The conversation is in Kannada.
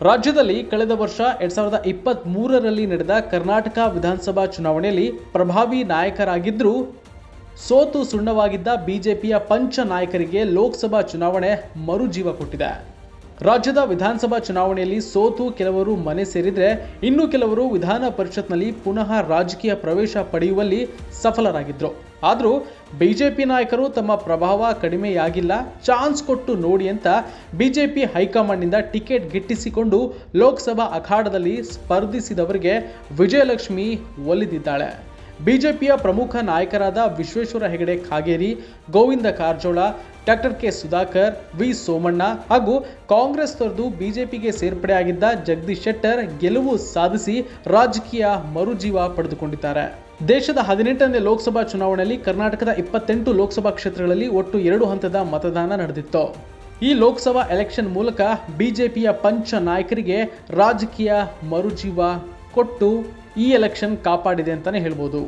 ರಾಜ್ಯದಲ್ಲಿ ಕಳೆದ ವರ್ಷ ಎರಡ್ ಸಾವಿರದ ಇಪ್ಪತ್ತ್ ಮೂರರಲ್ಲಿ ನಡೆದ ಕರ್ನಾಟಕ ವಿಧಾನಸಭಾ ಚುನಾವಣೆಯಲ್ಲಿ ಪ್ರಭಾವಿ ನಾಯಕರಾಗಿದ್ದರೂ ಸೋತು ಸುಣ್ಣವಾಗಿದ್ದ ಬಿಜೆಪಿಯ ಪಂಚ ನಾಯಕರಿಗೆ ಲೋಕಸಭಾ ಚುನಾವಣೆ ಮರುಜೀವ ಕೊಟ್ಟಿದೆ. ರಾಜ್ಯದ ವಿಧಾನಸಭಾ ಚುನಾವಣೆಯಲ್ಲಿ ಸೋತು ಕೆಲವರು ಮನೆ ಸೇರಿದ್ರೆ ಇನ್ನು ಕೆಲವರು ವಿಧಾನ ಪರಿಷತ್ನಲ್ಲಿ ಪುನಃ ರಾಜಕೀಯ ಪ್ರವೇಶ ಪಡೆಯುವಲ್ಲಿ ಸಫಲರಾಗಿದ್ದರು ಆದರೂ ಬಿಜೆಪಿ ನಾಯಕರು ತಮ್ಮ ಪ್ರಭಾವ ಕಡಿಮೆಯಾಗಿಲ್ಲ, ಚಾನ್ಸ್ ಕೊಟ್ಟು ನೋಡಿ ಅಂತ ಬಿಜೆಪಿ ಹೈಕಮಾಂಡ್ನಿಂದ ಟಿಕೆಟ್ ಗಿಟ್ಟಿಸಿಕೊಂಡು ಲೋಕಸಭಾ ಅಖಾಡದಲ್ಲಿ ಸ್ಪರ್ಧಿಸಿದವರಿಗೆ ವಿಜಯಲಕ್ಷ್ಮಿ ಒಲಿದಿದ್ದಾಳೆ. ಬಿಜೆಪಿಯ ಪ್ರಮುಖ ನಾಯಕರಾದ Vishweshwar Hegde, Kageri, Govind Karjol doctor K Sudhakar, V Somanna ಹಾಗೂ ಕಾಂಗ್ರೆಸ್ ತೊರೆದು ಬಿಜೆಪಿಗೆ ಸೇರ್ಪಡೆಯಾಗಿದ್ದ ಜಗದೀಶ್ ಶೆಟ್ಟರ್ ಗೆಲುವು ಸಾಧಿಸಿ ರಾಜಕೀಯ ಮರುಜೀವ ಪಡೆದುಕೊಂಡಿದ್ದಾರೆ. ದೇಶದ ಹದಿನೆಂಟನೇ ಲೋಕಸಭಾ ಚುನಾವಣೆಯಲ್ಲಿ ಕರ್ನಾಟಕದ ಇಪ್ಪತ್ತೆಂಟು ಲೋಕಸಭಾ ಕ್ಷೇತ್ರಗಳಲ್ಲಿ ಒಟ್ಟು ಎರಡು ಹಂತದ ಮತದಾನ ನಡೆದಿತ್ತು. ಈ ಲೋಕಸಭಾ ಎಲೆಕ್ಷನ್ ಮೂಲಕ ಬಿಜೆಪಿಯ ಪಂಚ ನಾಯಕರಿಗೆ ರಾಜಕೀಯ ಮರುಜೀವ ಕೊಟ್ಟು ಈ ಎಲೆಕ್ಷನ್ ಕಾಪಾಡಿದೆ ಅಂತಲೇ ಹೇಳ್ಬೋದು.